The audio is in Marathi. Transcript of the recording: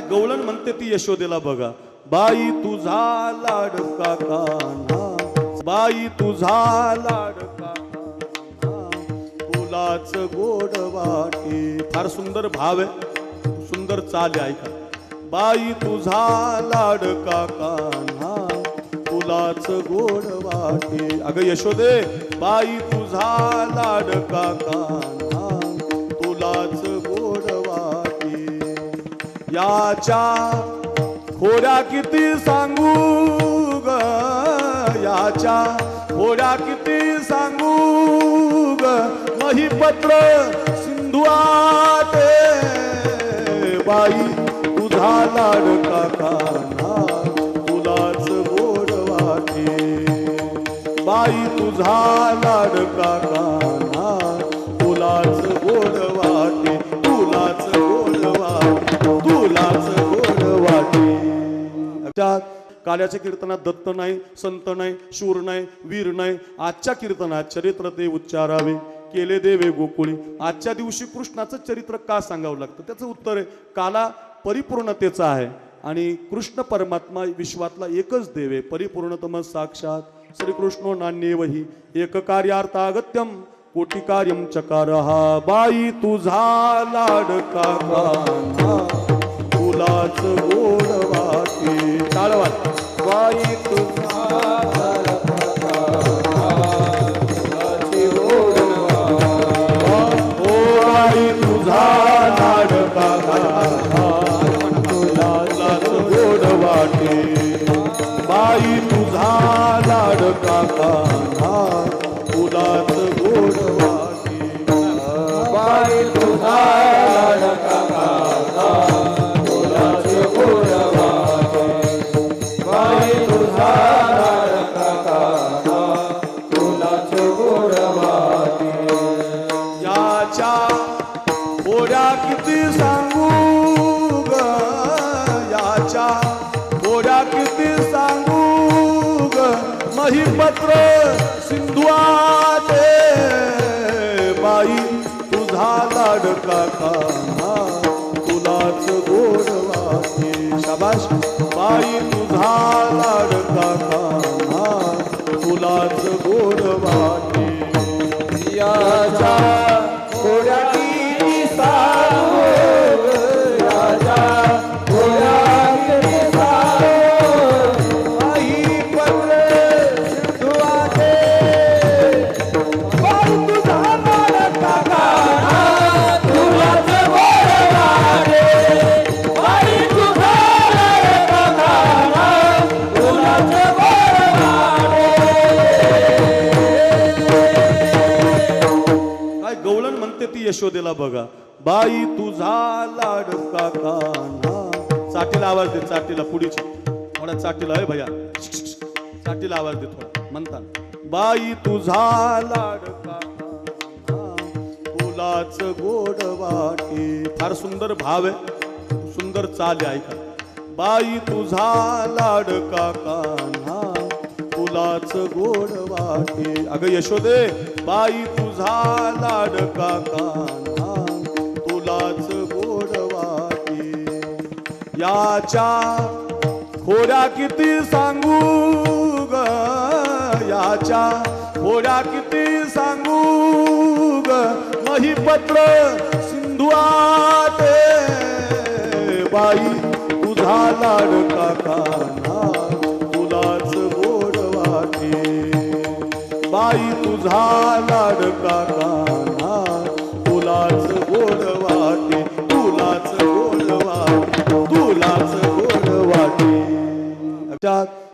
गवळण म्हणते ती यशोदेला बघा. बाई तुझा लाडका कान्हा बाई तुझा लाडका फुलाच गोड वाटे. फार सुंदर भाव आहे. सुंदर चाल ऐका. बाई तुझा लाडका काका फुलाच गोड वाटे. अगं यशोदे बाई तुझा लाडका काका याच्या खोड्या किती सांगू ग? याच्या खोड्या किती सांगू ग? मही पत्र आटे बाई तुझा लाडका काका तुलाच गोड वाटे बाई तुझा लाडका काका काल्याच्या कीर्तनात दत्त नाही संत नाही शूर नाही वीर नाही. आजच्या कीर्तनात चरित्र ते उच्चारावे. केले देवे गोकुळी. आजच्या दिवशी कृष्णाचं चरित्र का सांगावं लागतं? त्याचं उत्तर आहे काला परिपूर्णतेचा आहे. आणि कृष्ण परमात्मा विश्वातला एकच देव आहे. परिपूर्णतम साक्षात श्रीकृष्णो नान्येवही. एक कार्यार्थागत्यम कोटी कार्यम चकार हा. बाई तुझा लाडका सांगू याच्या थोड्या किती सांगू महिपत्र पत्र आटे बाई तुझा लाडका कान्हा तुलाच गोड वाटे शाबाश बाई यशोदेला बघा. बाई तुझा लाडका काना चाटीला आवाज दे चाटीला पुढीची थोडा चाटीला आहे भैया. चाटीला आवाज दे थोडा. म्हणतात बाई तुझा लाडका कान्हा तुलाच गोड वाटे. फार सुंदर भाव आहे. सुंदर चाल आहे ऐका. बाई तुझा लाडका कान्हा तुलाच गोड वाटे. अगं यशोदे बाई तुझा लाडका कान्हा तुलाच गोड वाटे. याच्या खोड्या किती सांगू ग? याच्या खोड्या किती सांगू ग? मही पत्र आटे बाई तुझा लाडका कान्हा आई तुझा लाडका